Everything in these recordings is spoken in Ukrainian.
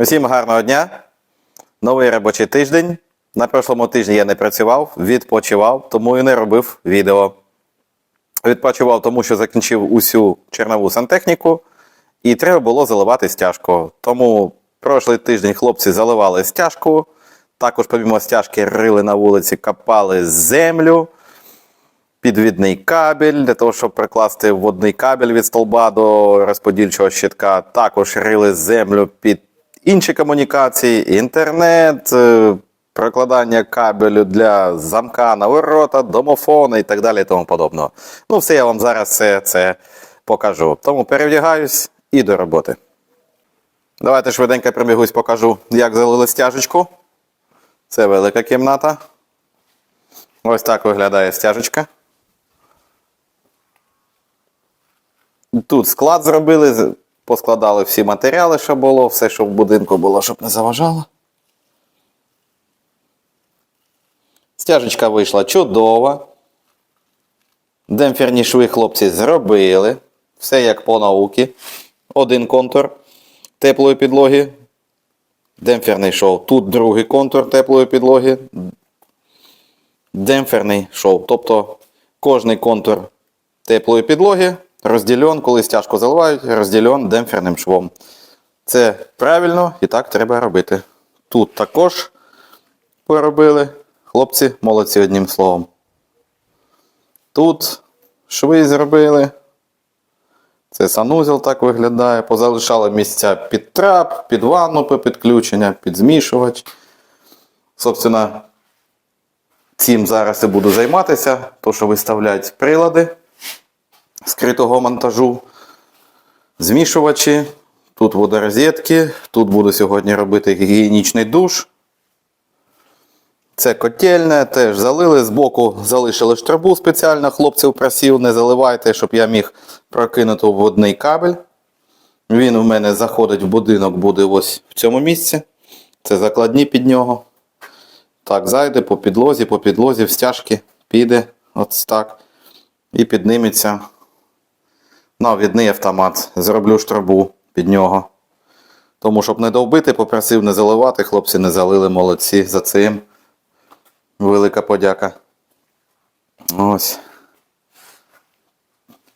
Усім гарного дня. Новий робочий тиждень. На прошлому тижні я не працював, відпочивав, тому і не робив відео. Відпочивав, тому що закінчив усю чернову сантехніку, і треба було заливати стяжку. Тому прошлий тиждень хлопці заливали стяжку. Також, помімо стяжки, рили на вулиці, копали землю, підвідний кабель для того, щоб прикласти водний кабель від столба до розподільчого щитка. Також рили землю під інші комунікації, інтернет, е, прокладання кабелю для замка на ворота, домофони і так далі і тому подобного. Ну, все я вам зараз все це покажу. Тому перевдягаюсь і до роботи. Давайте швиденько пробігусь, покажу, як залили стяжечку. Це велика кімната. Ось так виглядає стяжечка. Тут склад зробили, поскладали всі матеріали, що було, все, що в будинку було, щоб не заважало. Стяжечка вийшла чудова. Демпферні шви хлопці зробили. Все як по науці. Один контур теплої підлоги. Демпферний шов. Тут другий контур теплої підлоги. Демпферний шов. Тобто кожний контур теплої підлоги розділен, коли стяжку заливають, розділен демпферним швом. Це правильно і так треба робити. Тут також поробили. Хлопці молодці одним словом. Тут шви зробили. Це санузел так виглядає. Позалишали місця під трап, під ванну, під підключення, під змішувач. Собственно, цим зараз і буду займатися, то що виставляють прилади скритого монтажу, змішувачі, тут водорозетки, тут буду сьогодні робити гігієнічний душ. Це котельне, теж залили, збоку залишили штрабу спеціально, хлопців просів, не заливайте, щоб я міг прокинути водний кабель. Він у мене заходить в будинок, буде ось в цьому місці. Це закладні під нього. Так, зайде по підлозі, по підлозі, в стяжки, піде, ось так. І підніметься навідний автомат. Зроблю штрабу під нього. Тому, щоб не довбити, попросив не заливати. Хлопці не залили молодці за цим. Велика подяка. Ось.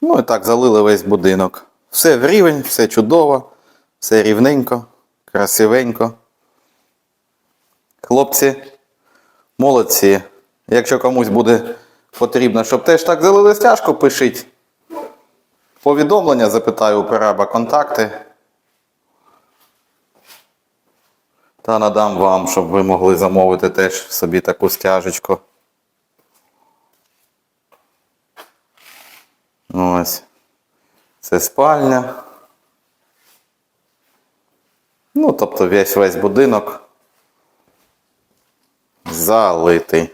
Ну і так, залили весь будинок. Все в рівень, все чудово, все рівненько, красивенько. Хлопці, молодці. Якщо комусь буде потрібно, щоб теж так залили стяжку, пишіть. Повідомлення запитаю у переба контакти. Та надам вам, щоб ви могли замовити теж собі таку стяжечку. Ось. Це спальня. Ну, тобто весь весь будинок залитий.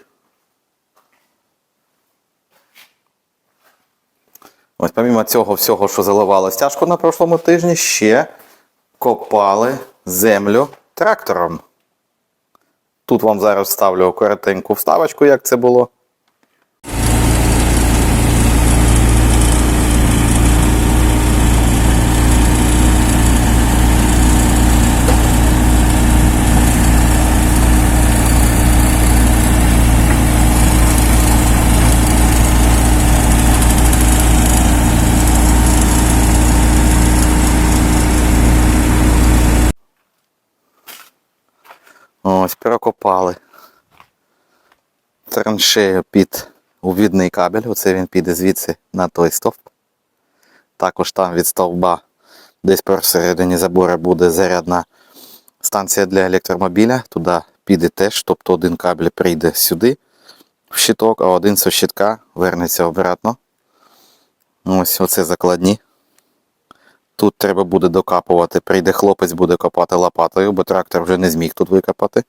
Ось помімо цього всього, що заливали стяжку на прошлому тижні, ще копали землю трактором. Тут вам зараз ставлю коротеньку вставочку, як це було. Ось, прокопали траншею під увідний кабель. Оце він піде звідси на той стовп. Також там від стовба, десь посередині забору буде зарядна станція для електромобіля. Туди піде теж, тобто один кабель прийде сюди в щиток, а один з щитка вернеться обратно. Ось оце закладні. Тут треба буде докапувати. Прийде хлопець, буде копати лопатою, бо трактор вже не зміг тут викопати.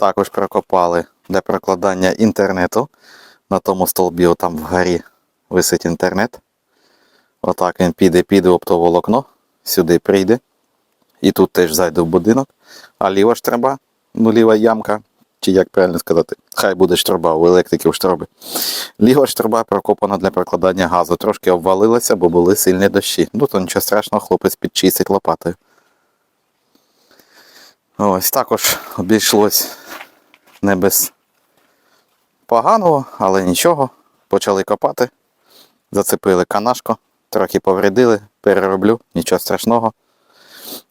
Також прокопали для прокладання інтернету. На тому столбі, там вгорі висить інтернет. Отак він піде, піде оптоволокно, сюди прийде. І тут теж зайде в будинок. А ліва штраба, ну ліва ямка, чи як правильно сказати, хай буде штраба, у електриків штраби. Ліва штраба прокопана для прокладання газу. Трошки обвалилася, бо були сильні дощі. Ну то нічого страшного, хлопець підчистить лопатою. Ось також обійшлось не без поганого, але нічого. Почали копати, зацепили канашко, трохи повредили, перероблю, нічого страшного.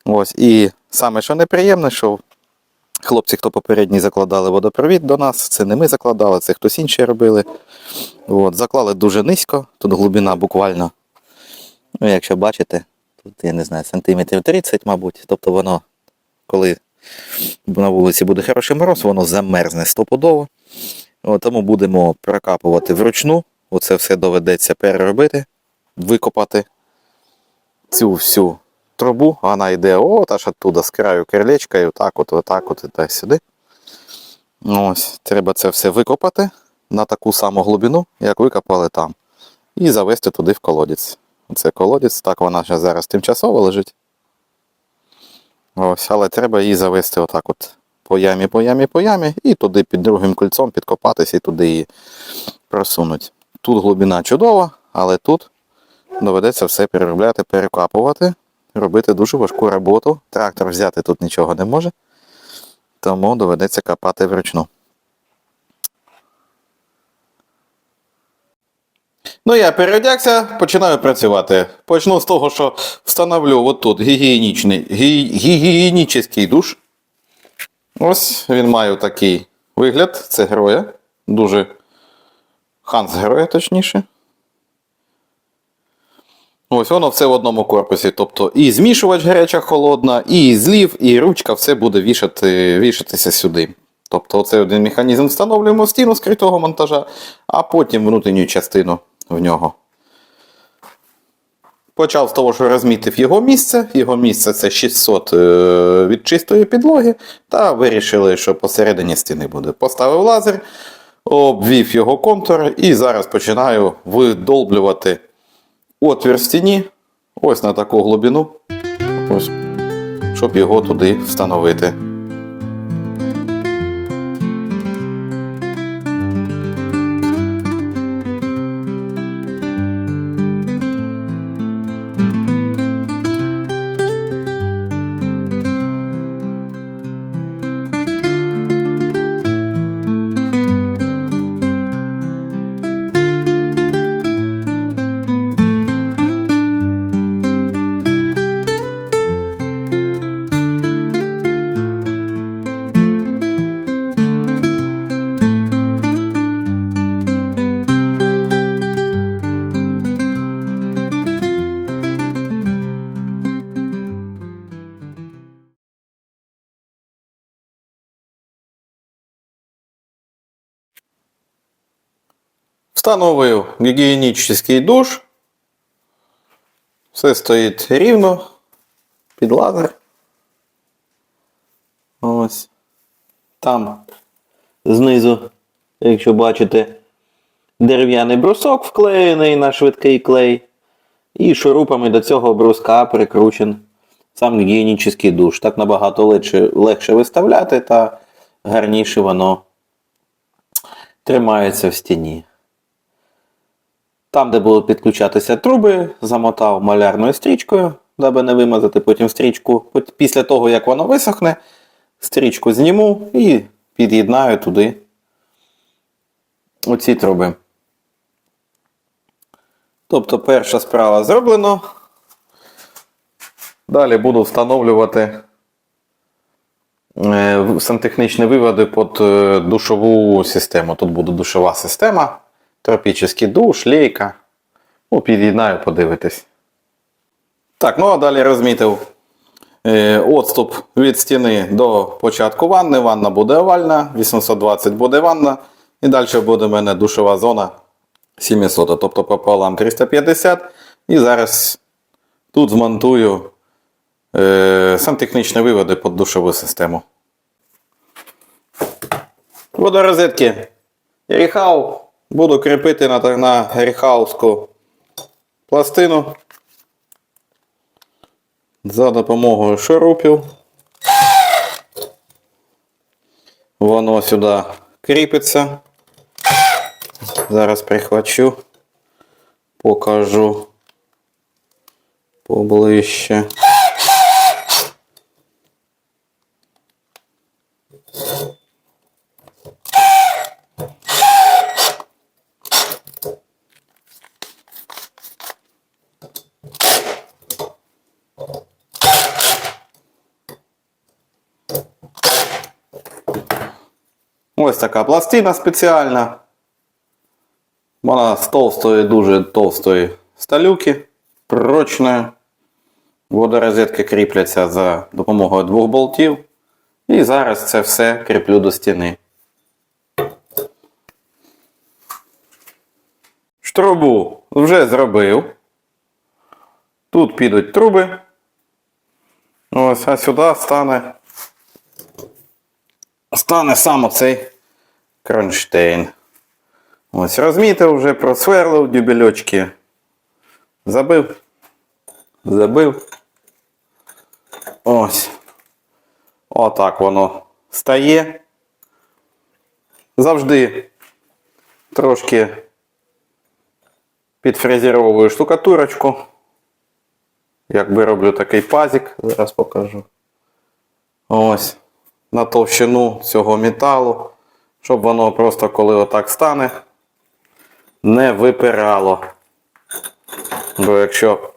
Ось. І саме що неприємне, що хлопці, хто попередній закладали водопровід до нас, це не ми закладали, це хтось інший робили. От. Заклали дуже низько, тут глибина буквально, ну, якщо бачите, тут я не знаю, сантиметрів 30, мабуть. Тобто воно, коли на вулиці буде хороший мороз, воно замерзне стопудово. От, тому будемо прокапувати вручну. Оце все доведеться переробити, викопати цю всю трубу. Вона йде от аж оттуда з краю крилечка і отак от, отак от, і так сюди. Ось, треба це все викопати на таку саму глибину, як викопали там. І завести туди в колодязь. Це колодязь, так вона зараз тимчасово лежить. Ось, але треба її завести отак от по ямі, по ямі, по ямі, і туди під другим кольцом підкопатися і туди її просунуть. Тут глибина чудова, але тут доведеться все переробляти, перекапувати, робити дуже важку роботу. Трактор взяти тут нічого не може, тому доведеться копати вручну. Ну, я переодягся, починаю працювати. Почну з того, що встановлю отут гігієнічний, гі- гігієнічний душ. Ось він має такий вигляд. Це героя. Дуже Ханс героя, точніше. Ось воно все в одному корпусі. Тобто і змішувач гаряча холодна, і злів, і ручка все буде вішати, вішатися сюди. Тобто оцей один механізм встановлюємо в стіну скритого монтажа, а потім внутрішню частину в нього. Почав з того, що розмітив його місце. Його місце це 600 е, від чистої підлоги. Та вирішили, що посередині стіни буде. Поставив лазер, обвів його контур і зараз починаю видолблювати отвір в стіні. Ось на таку глибину. Ось, щоб його туди встановити. Встановив гігієнічний душ. Все стоїть рівно. Під лазер. Ось. Там знизу, якщо бачите, дерев'яний брусок вклеєний на швидкий клей. І шурупами до цього бруска прикручен сам гігієнічний душ. Так набагато легше, легше виставляти та гарніше воно тримається в стіні. Там, де будуть підключатися труби, замотав малярною стрічкою, даби не вимазати потім стрічку. Після того, як воно висохне, стрічку зніму і під'єднаю туди оці труби. Тобто перша справа зроблено. Далі буду встановлювати е, сантехнічні виводи під е, душову систему. Тут буде душова система, тропічний душ, лейка. Ну, під'єднаю, подивитись. Так, ну а далі розмітив е, відступ від стіни до початку ванни. Ванна буде овальна, 820 буде ванна. І далі буде в мене душова зона 700, тобто пополам 350. І зараз тут змонтую е, сантехнічні виводи під душову систему. Водорозетки. Ріхау. Буду кріпити на, на ріхауску пластину за допомогою шурупів. Воно сюди кріпиться. Зараз прихвачу, покажу поближче. Така пластина спеціальна. Вона з товстої, дуже товстої сталюки, прочної. Водорозетки кріпляться за допомогою двох болтів. І зараз це все кріплю до стіни. Штрубу вже зробив. Тут підуть труби. Ось, а сюди стане. Стане сам оцей кронштейн. Ось, розмітив вже, просверлив дюбельочки. Забив. Забив. Ось. Отак воно стає. Завжди трошки підфрезеровую штукатурочку. Якби роблю такий пазик, зараз покажу. Ось. На товщину цього металу, щоб воно просто коли отак стане, не випирало. Бо якщо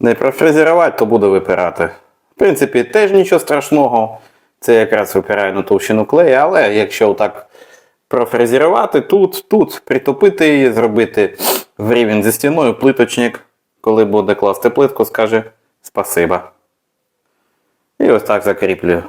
не профрезерувати, то буде випирати. В принципі, теж нічого страшного. Це якраз випирає на товщину клею, але якщо так профрезерувати тут, тут, притопити її, зробити в рівень зі стіною, плиточник, коли буде класти плитку, скаже спасибо. І ось так закріплюю.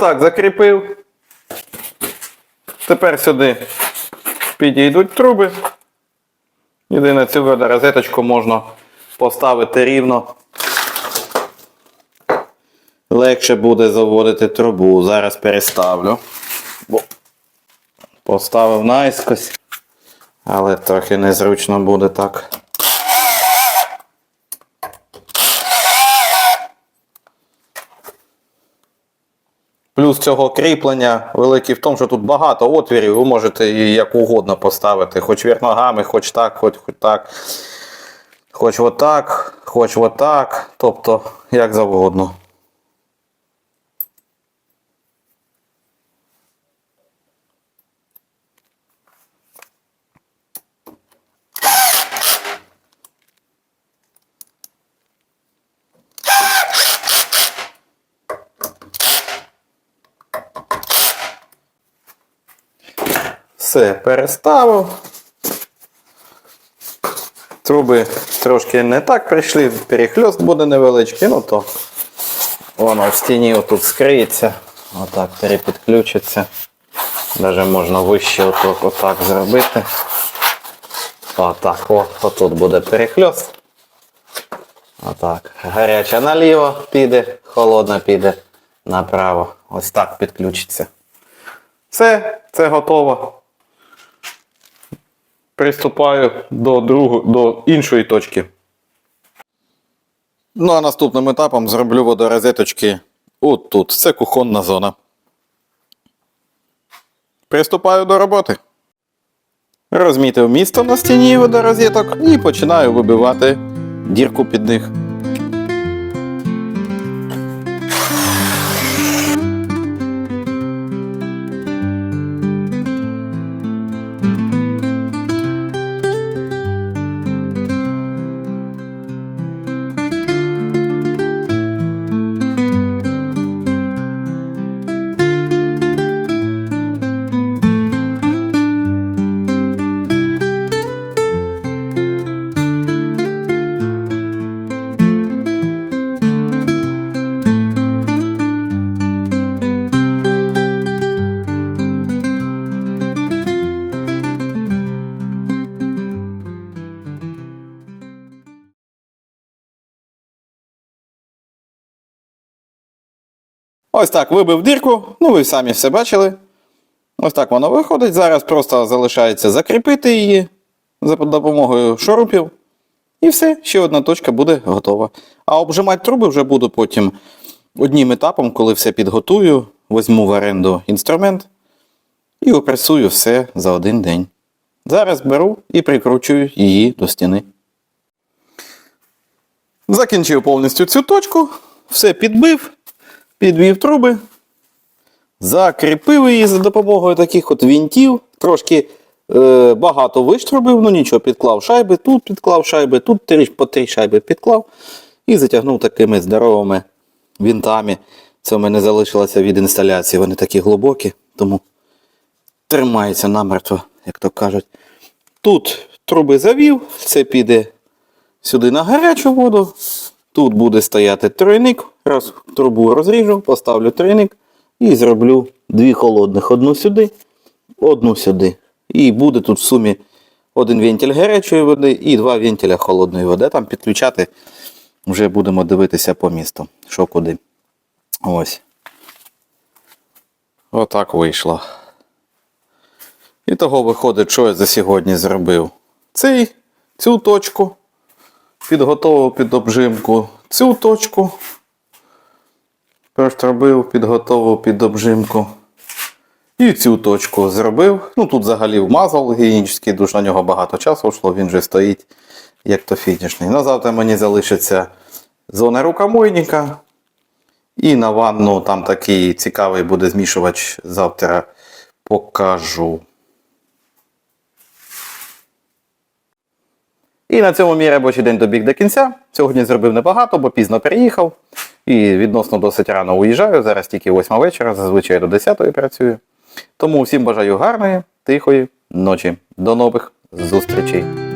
Так закріпив. Тепер сюди підійдуть труби. Єдине цю розеточку можна поставити рівно. Легше буде заводити трубу. Зараз переставлю. Бо поставив наискось. Але трохи незручно буде так. Цього кріплення великий в тому, що тут багато отвірів, ви можете її як угодно поставити. Хоч вверх ногами, хоч так, хоч, хоч так. Хоч отак, хоч отак. Тобто, як завгодно. Все, переставив. Труби трошки не так прийшли, перехльост буде невеличкий, ну то воно в стіні отут скриється, отак перепідключиться. Даже можна вище отак, отак зробити. Отак, о, отут буде перехльост. Отак. Гаряча наліво піде, холодна піде направо. Ось так підключиться. Все, це готово. Приступаю до, другу, до іншої точки. Ну а наступним етапом зроблю водорозеточки от тут. Це кухонна зона. Приступаю до роботи. Розмітив місто на стіні водорозеток і починаю вибивати дірку під них. Ось так вибив дірку, ну ви самі все бачили. Ось так воно виходить. Зараз просто залишається закріпити її за допомогою шурупів. І все, ще одна точка буде готова. А обжимати труби вже буду потім одним етапом, коли все підготую, візьму в оренду інструмент і опресую все за один день. Зараз беру і прикручую її до стіни. Закінчив повністю цю точку, все підбив, підвів труби, закріпив її за допомогою таких от вінтів. Трошки е, багато виштрубив, ну нічого, підклав шайби, тут підклав шайби, тут три, по три шайби підклав і затягнув такими здоровими вінтами. Це в мене залишилося від інсталяції. Вони такі глибокі, тому тримається намертво, як то кажуть. Тут труби завів, це піде сюди на гарячу воду. Тут буде стояти тройник. Раз трубу розріжу, поставлю тройник і зроблю дві холодних. Одну сюди, одну сюди. І буде тут в сумі один вентиль гарячої води і два вентиля холодної води. Там підключати вже будемо дивитися по місту. Що куди. Ось. Отак вийшло. І того виходить, що я за сьогодні зробив. Цей, цю точку підготовив під обжимку, цю точку. Проштробив, підготовив під обжимку. І цю точку зробив. Ну тут взагалі вмазав гігієнічний душ, на нього багато часу йшло, він вже стоїть як то фінішний. На завтра мені залишиться зона рукомойника. І на ванну там такий цікавий буде змішувач. Завтра покажу. І на цьому мій робочий день добіг до кінця. Сьогодні зробив небагато, бо пізно переїхав. І відносно досить рано уїжджаю. Зараз тільки 8 вечора, зазвичай до 10 працюю. Тому всім бажаю гарної, тихої ночі. До нових зустрічей.